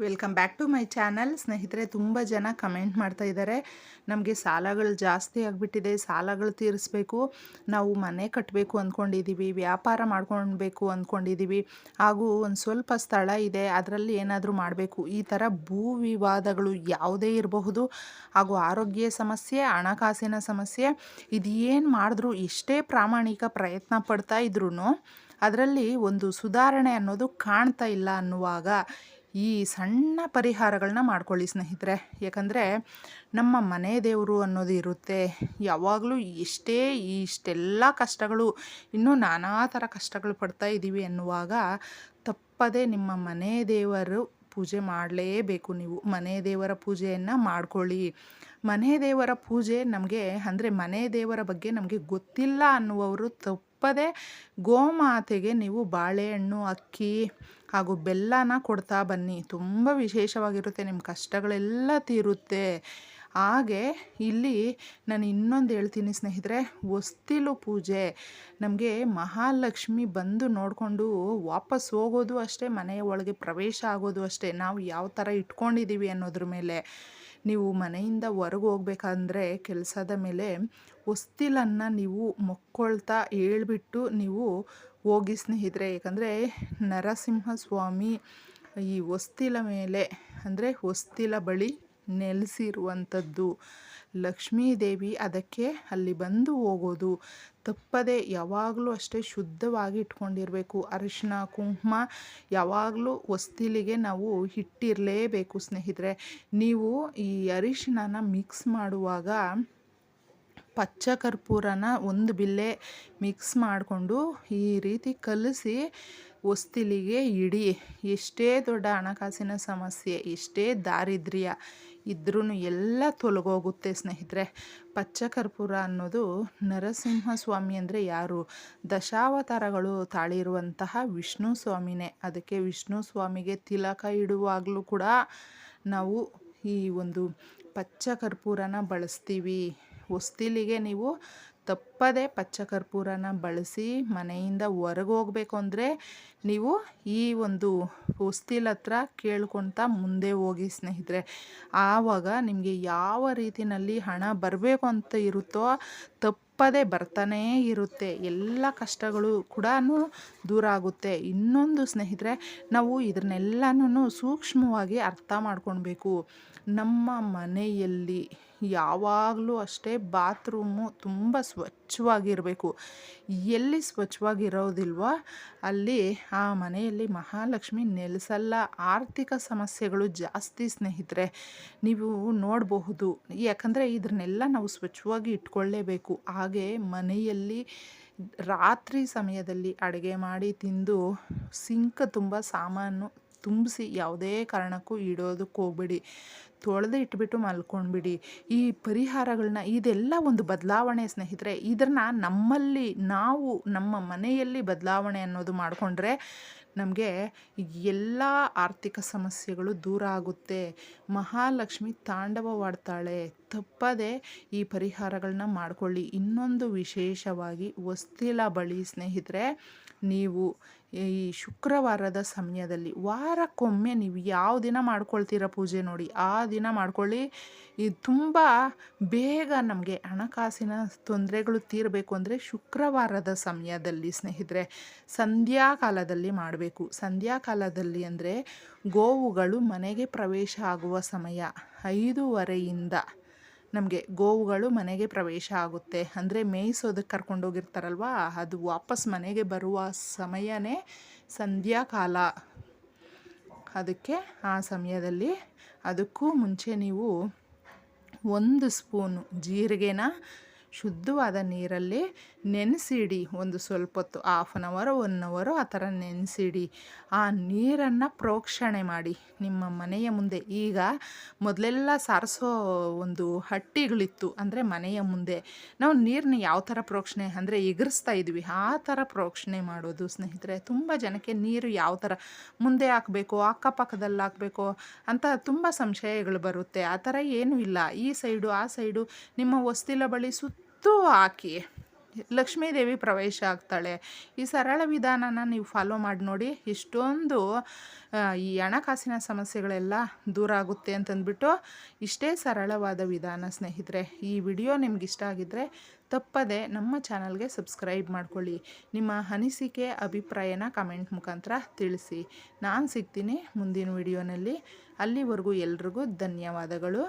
Welcome back to my channel ಸ್ನೇಹಿತರೆ, ತುಂಬ ಜನ ಕಮೆಂಟ್ ಮಾಡ್ತಾ ಇದ್ದಾರೆ. ನಮಗೆ ಸಾಲಗಳು ಜಾಸ್ತಿ ಆಗಿಬಿಟ್ಟಿದೆ, ಸಾಲಗಳು ತೀರಿಸಬೇಕು. ನಾವು ಮನೆ ಕಟ್ಟಬೇಕು ಅಂದ್ಕೊಂಡಿದ್ದೀವಿ ವ್ಯಾಪಾರ ಮಾಡ್ಕೊಳ್ಬೇಕು ಅಂದ್ಕೊಂಡಿದ್ದೀವಿ ಹಾಗೂ ಒಂದು ಸ್ವಲ್ಪ ಸ್ಥಳ ಇದೆ, ಅದರಲ್ಲಿ ಏನಾದರೂ ಮಾಡಬೇಕು. ಈ ಥರ ಭೂ ವಿವಾದಗಳು ಯಾವುದೇ ಇರಬಹುದು. ಹಾಗೂ ಆರೋಗ್ಯ ಸಮಸ್ಯೆ, ಹಣಕಾಸಿನ ಸಮಸ್ಯೆ ಇದೇನು ಮಾಡಿದ್ರು ಎಷ್ಟೇ ಪ್ರಾಮಾಣಿಕ ಪ್ರಯತ್ನ ಪಡ್ತಾ ಇದ್ರೂ ಅದರಲ್ಲಿ ಒಂದು ಸುಧಾರಣೆ ಅನ್ನೋದು ಕಾಣ್ತಾ ಇಲ್ಲ ಅನ್ನುವಾಗ ಈ ಸಣ್ಣ ಪರಿಹಾರಗಳನ್ನ ಮಾಡ್ಕೊಳ್ಳಿ ಸ್ನೇಹಿತರೆ. ಯಾಕಂದರೆ ನಮ್ಮ ಮನೆ ದೇವರು ಅನ್ನೋದು ಇರುತ್ತೆ. ಯಾವಾಗಲೂ ಎಷ್ಟೇ ಇಷ್ಟೆಲ್ಲ ಕಷ್ಟಗಳು, ಇನ್ನೂ ನಾನಾ ಥರ ಕಷ್ಟಗಳು ಪಡ್ತಾ ಇದ್ದೀವಿ ಅನ್ನುವಾಗ ತಪ್ಪದೆ ನಿಮ್ಮ ಮನೆ ದೇವರು ಪೂಜೆ ಮಾಡಲೇಬೇಕು ನೀವು. ಮನೆ ದೇವರ ಪೂಜೆಯನ್ನು ಮಾಡ್ಕೊಳ್ಳಿ. ಮನೆ ದೇವರ ಪೂಜೆ ನಮಗೆ, ಅಂದರೆ ಮನೆ ದೇವರ ಬಗ್ಗೆ ನಮಗೆ ಗೊತ್ತಿಲ್ಲ ಅನ್ನುವರು ತಪ್ಪದೆ ಗೋಮಾತೆಗೆ ನೀವು ಬಾಳೆಹಣ್ಣು ಅಕ್ಕಿ ಹಾಗೂ ಬೆಲ್ಲನ ಕೊಡ್ತಾ ಬನ್ನಿ. ತುಂಬ ವಿಶೇಷವಾಗಿರುತ್ತೆ. ನಿಮ್ಮ ಕಷ್ಟಗಳೆಲ್ಲ ತೀರುತ್ತೆ. ಹಾಗೆ ಇಲ್ಲಿ ನಾನು ಇನ್ನೊಂದು ಹೇಳ್ತೀನಿ ಸ್ನೇಹಿತರೆ ಹೊಸ್ತಿಲು ಪೂಜೆ. ನಮಗೆ ಮಹಾಲಕ್ಷ್ಮಿ ಬಂದು ನೋಡಿಕೊಂಡು ವಾಪಸ್ ಹೋಗೋದು ಅಷ್ಟೇ, ಮನೆಯ ಒಳಗೆ ಪ್ರವೇಶ ಆಗೋದು ಅಷ್ಟೇ. ನಾವು ಯಾವ ಥರ ಇಟ್ಕೊಂಡಿದ್ದೀವಿ ಅನ್ನೋದ್ರ ಮೇಲೆ. ನೀವು ಮನೆಯಿಂದ ಹೊರಗೆ ಹೋಗ್ಬೇಕಂದ್ರೆ ಕೆಲಸದ ಮೇಲೆ ಹೊಸ್ತಿಲನ್ನು ನೀವು ಮೊಕ್ಕೊಳ್ತಾ ಹೇಳ್ಬಿಟ್ಟು ನೀವು ಹೋಗಿ ಸ್ನೇಹಿತರೆ. ಏಕೆಂದರೆ ನರಸಿಂಹ ಸ್ವಾಮಿ ಈ ಹೊಸ್ತಿಲ ಮೇಲೆ, ಅಂದರೆ ಹೊಸ್ತಿಲ ಬಳಿ ನೆಲೆಸಿರುವಂಥದ್ದು. ಲಕ್ಷ್ಮೀದೇವಿ ಅದಕ್ಕೆ ಅಲ್ಲಿ ಬಂದು ಹೋಗೋದು. ತಪ್ಪದೆ ಯಾವಾಗಲೂ ಅಷ್ಟೇ ಶುದ್ಧವಾಗಿ ಇಟ್ಕೊಂಡಿರಬೇಕು. ಅರಿಶಿನ ಕುಂಕುಮ ಯಾವಾಗಲೂ ಹೊಸ್ತಿಲಿಗೆ ನಾವು ಇಟ್ಟಿರಲೇಬೇಕು ಸ್ನೇಹಿತರೆ. ನೀವು ಈ ಅರಿಶಿಣನ ಮಿಕ್ಸ್ ಮಾಡುವಾಗ ಪಚ್ಚ ಕರ್ಪೂರನ ಒಂದು ಬಿಲ್ಲೆ ಮಿಕ್ಸ್ ಮಾಡಿಕೊಂಡು ಈ ರೀತಿ ಕಲಸಿ ಹೊಸ್ತಿಲಿಗೆ ಇಡಿ. ಎಷ್ಟೇ ದೊಡ್ಡ ಹಣಕಾಸಿನ ಸಮಸ್ಯೆ, ಎಷ್ಟೇ ದಾರಿದ್ರ್ಯ ಇದ್ರೂ ಎಲ್ಲ ತೊಲಗೋಗುತ್ತೆ ಸ್ನೇಹಿತರೆ. ಪಚ್ಚ ಕರ್ಪೂರ ಅನ್ನೋದು ನರಸಿಂಹ ಸ್ವಾಮಿ ಅಂದರೆ ಯಾರು? ದಶಾವತಾರಗಳು ತಾಳಿರುವಂತಹ ವಿಷ್ಣು ಸ್ವಾಮಿನೇ ಅದಕ್ಕೆ ವಿಷ್ಣು ಸ್ವಾಮಿಗೆ ತಿಲಕ ಇಡುವಾಗಲೂ ಕೂಡ ನಾವು ಈ ಒಂದು ಪಚ್ಚ ಕರ್ಪೂರನ ಬಳಸ್ತೀವಿ. ಹೊಸ್ತಿಲಿಗೆ ನೀವು ತಪ್ಪದೆ ಪಚ್ಚ ಕರ್ಪೂರನ ಬಳಸಿ ಮನೆಯಿಂದ ಹೊರಗೆ ಹೋಗಬೇಕು ಅಂದರೆ ನೀವು ಈ ಒಂದು ಹೊಸ್ತಿಲ ಹತ್ರ ಕೇಳ್ಕೊತ ಮುಂದೆ ಹೋಗಿ ಸ್ನೇಹಿತರೆ. ಆವಾಗ ನಿಮಗೆ ಯಾವ ರೀತಿಯಲ್ಲಿ ಹಣ ಬರಬೇಕು ಅಂತ ಇರುತ್ತೋ ತಪ್ಪದೆ ಬರ್ತಾನೇ ಇರುತ್ತೆ. ಎಲ್ಲ ಕಷ್ಟಗಳು ಕೂಡ ದೂರ ಆಗುತ್ತೆ. ಇನ್ನೊಂದು ಸ್ನೇಹಿತರೆ, ನಾವು ಇದನ್ನೆಲ್ಲನೂ ಸೂಕ್ಷ್ಮವಾಗಿ ಅರ್ಥ ಮಾಡ್ಕೊಳ್ಬೇಕು ನಮ್ಮ ಮನೆಯಲ್ಲಿ ಯಾವಾಗಲೂ ಅಷ್ಟೇ ಬಾತ್ರೂಮು ತುಂಬ ಸ್ವಚ್ಛವಾಗಿರಬೇಕು. ಎಲ್ಲಿ ಸ್ವಚ್ಛವಾಗಿರೋದಿಲ್ವೋ ಅಲ್ಲಿ ಆ ಮನೆಯಲ್ಲಿ ಮಹಾಲಕ್ಷ್ಮಿ ನೆಲೆಸಲ್ಲ. ಆರ್ಥಿಕ ಸಮಸ್ಯೆಗಳು ಜಾಸ್ತಿ ಸ್ನೇಹಿತರೆ, ನೀವು ನೋಡಬಹುದು. ಯಾಕಂದರೆ ಇದನ್ನೆಲ್ಲ ನಾವು ಸ್ವಚ್ಛವಾಗಿ ಇಟ್ಕೊಳ್ಳೇಬೇಕು. ಹಾಗೆ ಮನೆಯಲ್ಲಿ ರಾತ್ರಿ ಸಮಯದಲ್ಲಿ ಅಡುಗೆ ಮಾಡಿ ತಿಂದು ಸಿಂಕ್ ತುಂಬ ಸಾಮಾನು ತುಂಬಿಸಿ ಯಾವುದೇ ಕಾರಣಕ್ಕೂ ಇಡೋದಕ್ಕೆ ಹೋಗ್ಬೇಡಿ. ತೊಳೆದು ಇಟ್ಬಿಟ್ಟು ಮಲ್ಕೊಂಡ್ಬಿಡಿ. ಈ ಪರಿಹಾರಗಳನ್ನ ಇದೆಲ್ಲ ಒಂದು ಬದಲಾವಣೆ ಸ್ನೇಹಿತರೆ. ಇದನ್ನು ನಮ್ಮಲ್ಲಿ, ನಾವು ನಮ್ಮ ಮನೆಯಲ್ಲಿ ಬದಲಾವಣೆ ಅನ್ನೋದು ಮಾಡಿಕೊಂಡ್ರೆ ನಮಗೆ ಎಲ್ಲ ಆರ್ಥಿಕ ಸಮಸ್ಯೆಗಳು ದೂರ ಆಗುತ್ತೆ. ಮಹಾಲಕ್ಷ್ಮಿ ತಾಂಡವವಾಡ್ತಾಳೆ. ತಪ್ಪದೆ ಈ ಪರಿಹಾರಗಳನ್ನ ಮಾಡಿಕೊಳ್ಳಿ. ಇನ್ನೊಂದು ವಿಶೇಷವಾಗಿ ವಸ್ತಿಲ ಬಳಿ ಸ್ನೇಹಿತರೆ, ನೀವು ಈ ಶುಕ್ರವಾರದ ಸಮಯದಲ್ಲಿ ವಾರಕ್ಕೊಮ್ಮೆ ನೀವು ಯಾವ ದಿನ ಮಾಡ್ಕೊಳ್ತೀರ ಪೂಜೆ ನೋಡಿ. ಆ ದಿನ ಮಾಡ್ಕೊಳ್ಳಿ. ಇದು ತುಂಬ ಬೇಗ ನಮಗೆ ಹಣಕಾಸಿನ ತೊಂದರೆಗಳು ತೀರಬೇಕು ಅಂದರೆ ಶುಕ್ರವಾರದ ಸಮಯದಲ್ಲಿ ಸ್ನೇಹಿತರೆ, ಸಂಧ್ಯಾಕಾಲದಲ್ಲಿ ಮಾಡಬೇಕು. ಸಂಧ್ಯಾಕಾಲದಲ್ಲಿ ಅಂದರೆ ಗೋವುಗಳು ಮನೆಗೆ ಪ್ರವೇಶ ಆಗುವ ಸಮಯ ಐದೂವರೆಯಿಂದ ನಮಗೆ ಗೋವುಗಳು ಮನೆಗೆ ಪ್ರವೇಶ ಆಗುತ್ತೆ. ಅಂದರೆ ಮೇಯಿಸೋದಕ್ಕೆ ಕರ್ಕೊಂಡೋಗಿರ್ತಾರಲ್ವ ಅದು ವಾಪಸ್ ಮನೆಗೆ ಬರುವ ಸಮಯನೇ ಸಂಧ್ಯಾಕಾಲ. ಅದಕ್ಕೆ ಆ ಸಮಯದಲ್ಲಿ ಅದಕ್ಕೂ ಮುಂಚೆ ನೀವು ಒಂದು ಸ್ಪೂನು ಜೀರಿಗೆನ ಶುದ್ಧವಾದ ನೀರಲ್ಲಿ ನೆನೆಸಿಡಿ. ಒಂದು ಸ್ವಲ್ಪ ಹೊತ್ತು ಹಾಫ್ ಆನ್ ಅವರು ಒನ್ ಅವರು ಆ ಥರ ನೆನೆಸಿಡಿ. ಆ ನೀರನ್ನು ಪ್ರೋಕ್ಷಣೆ ಮಾಡಿ. ನಿಮ್ಮ ಮನೆಯ ಮುಂದೆ ಈಗ ಮೊದಲೆಲ್ಲ ಸಾರಿಸೋ ಒಂದು ಹಟ್ಟಿಗಳಿತ್ತು. ಅಂದರೆ ಮನೆಯ ಮುಂದೆ. ನಾವು ನೀರನ್ನ ಯಾವ ಥರ ಪ್ರೋಕ್ಷಣೆ, ಅಂದರೆ ಎಗರಿಸ್ತಾ ಇದ್ವಿ. ಆ ಥರ ಪ್ರೋಕ್ಷಣೆ ಮಾಡೋದು ಸ್ನೇಹಿತರೆ. ತುಂಬ ಜನಕ್ಕೆ ನೀರು ಯಾವ ಥರ ಮುಂದೆ ಹಾಕಬೇಕು, ಅಕ್ಕಪಕ್ಕದಲ್ಲಿ ಹಾಕಬೇಕು ಅಂತ ತುಂಬ ಸಂಶಯಗಳು ಬರುತ್ತೆ. ಆ ಥರ ಏನೂ ಇಲ್ಲ. ಈ ಸೈಡು, ಆ ಸೈಡು ನಿಮ್ಮ ಹೊಸ್ತಿಲ ಬಳಿ ಸುತ್ತ ಹಾಕಿ. ಲಕ್ಷ್ಮೀದೇವಿ ಪ್ರವೇಶ ಆಗ್ತಾಳೆ. ಈ ಸರಳ ವಿಧಾನನ ನೀವು ಫಾಲೋ ಮಾಡಿ ನೋಡಿ. ಇಷ್ಟೊಂದು ಈ ಹಣಕಾಸಿನ ಸಮಸ್ಯೆಗಳೆಲ್ಲ ದೂರ ಆಗುತ್ತೆ ಅಂತಂದ್ಬಿಟ್ಟು ಇಷ್ಟೇ ಸರಳವಾದ ವಿಧಾನ, ಸ್ನೇಹಿತರೆ. ಈ ವಿಡಿಯೋ ನಿಮ್ಗೆ ಇಷ್ಟ ಆಗಿದ್ದರೆ ತಪ್ಪದೆ ನಮ್ಮ ಚಾನಲ್ಗೆ ಸಬ್ಸ್ಕ್ರೈಬ್ ಮಾಡ್ಕೊಳ್ಳಿ. ನಿಮ್ಮ ಅನಿಸಿಕೆ, ಅಭಿಪ್ರಾಯನ ಕಮೆಂಟ್ ಮುಖಾಂತರ ತಿಳಿಸಿ. ನಾನು ಸಿಗ್ತೀನಿ ಮುಂದಿನ ವಿಡಿಯೋನಲ್ಲಿ. ಅಲ್ಲಿವರೆಗೂ ಎಲ್ರಿಗೂ ಧನ್ಯವಾದಗಳು.